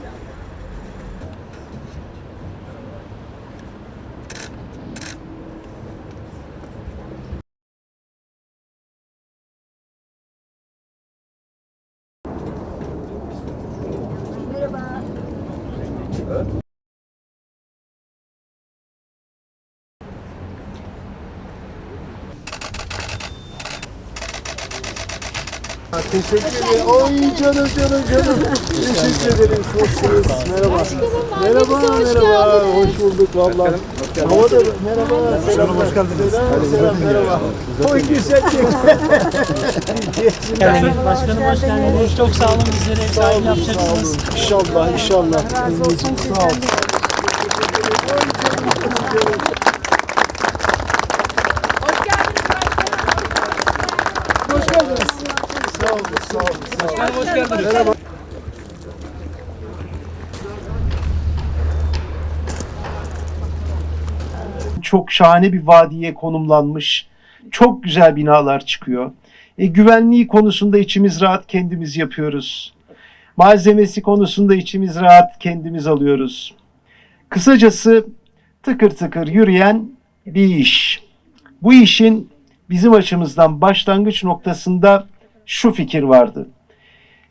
yourself. Ha, Teşekkür ederim. Oy canım canım canım. Teşekkür ederim. Nasılsınız? Merhaba. Merhaba, merhaba. Hoş bulduk valla. Hava da merhaba. Selam, hoş geldiniz. Selam, selam, merhaba. Oy güzel Başkanım hoş geldiniz. Çok sağ olun bizlere ev Sağ sahibi olun, sağ olun. yapacaksınız. İnşallah, inşallah. Sağ olun. Hoş geldiniz. Sağ olun, olun. Hoş geldiniz. Merhaba. çok şahane bir vadiye konumlanmış. Çok güzel binalar çıkıyor. E, güvenliği konusunda içimiz rahat kendimiz yapıyoruz. Malzemesi konusunda içimiz rahat kendimiz alıyoruz. Kısacası tıkır tıkır yürüyen bir iş. Bu işin bizim açımızdan başlangıç noktasında şu fikir vardı.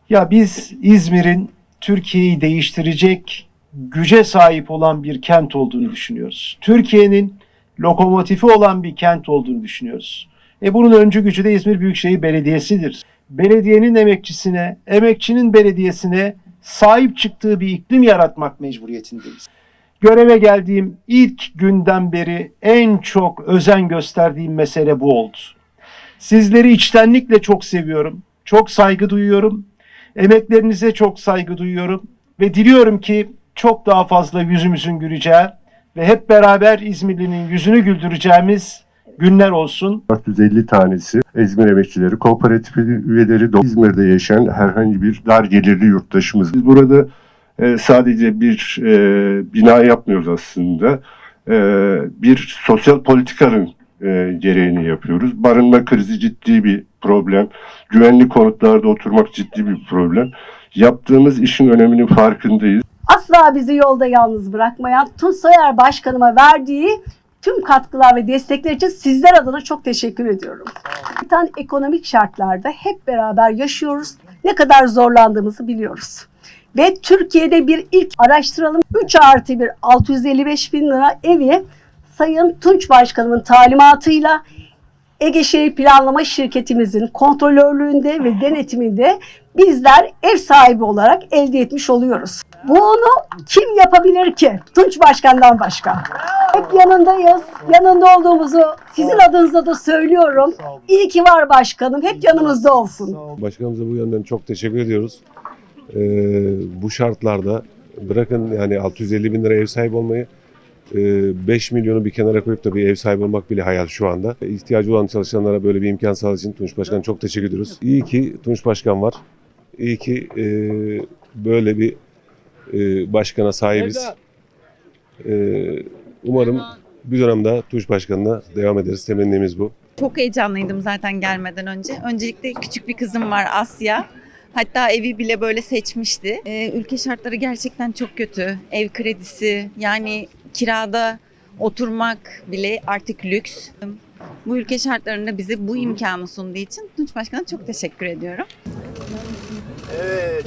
Ya biz İzmir'in Türkiye'yi değiştirecek güce sahip olan bir kent olduğunu düşünüyoruz. Türkiye'nin lokomotifi olan bir kent olduğunu düşünüyoruz. E bunun öncü gücü de İzmir Büyükşehir Belediyesi'dir. Belediyenin emekçisine, emekçinin belediyesine sahip çıktığı bir iklim yaratmak mecburiyetindeyiz. Göreve geldiğim ilk günden beri en çok özen gösterdiğim mesele bu oldu. Sizleri içtenlikle çok seviyorum. Çok saygı duyuyorum. Emeklerinize çok saygı duyuyorum ve diliyorum ki çok daha fazla yüzümüzün güleceği ve hep beraber İzmirli'nin yüzünü güldüreceğimiz günler olsun. 450 tanesi İzmir emekçileri, kooperatif üyeleri, İzmir'de yaşayan herhangi bir dar gelirli yurttaşımız. Biz burada e, sadece bir e, bina yapmıyoruz aslında. E, bir sosyal politikanın e, gereğini yapıyoruz. Barınma krizi ciddi bir problem. Güvenli konutlarda oturmak ciddi bir problem. Yaptığımız işin öneminin farkındayız. asla bizi yolda yalnız bırakmayan Tun Soyer Başkanıma verdiği tüm katkılar ve destekler için sizler adına çok teşekkür ediyorum. Tan ekonomik şartlarda hep beraber yaşıyoruz. Ne kadar zorlandığımızı biliyoruz. Ve Türkiye'de bir ilk araştıralım 3 artı 1 655 bin lira evi Sayın Tunç Başkanımın talimatıyla Ege Şehir Planlama Şirketimizin kontrolörlüğünde ve denetiminde bizler ev sahibi olarak elde etmiş oluyoruz. Bunu kim yapabilir ki? Tunç Başkan'dan başka. Hep yanındayız. Yanında olduğumuzu sizin adınıza da söylüyorum. İyi ki var başkanım. Hep yanımızda olsun. Başkanımıza bu yönden çok teşekkür ediyoruz. Ee, bu şartlarda bırakın yani 650 bin lira ev sahibi olmayı 5 milyonu bir kenara koyup da bir ev sahibi olmak bile hayal şu anda. İhtiyacı olan çalışanlara böyle bir imkan sağladığı için Tunç Başkan çok teşekkür ediyoruz. İyi ki Tunç Başkan var. İyi ki e, böyle bir e, başkana sahibiz. E, umarım bir dönemde Tunç Başkan'la devam ederiz. Temennimiz bu. Çok heyecanlıydım zaten gelmeden önce. Öncelikle küçük bir kızım var Asya. Hatta evi bile böyle seçmişti. Ee, ülke şartları gerçekten çok kötü. Ev kredisi yani kirada oturmak bile artık lüks. Bu ülke şartlarında bize bu imkanı sunduğu için Tunç Başkan'a çok teşekkür ediyorum. Evet.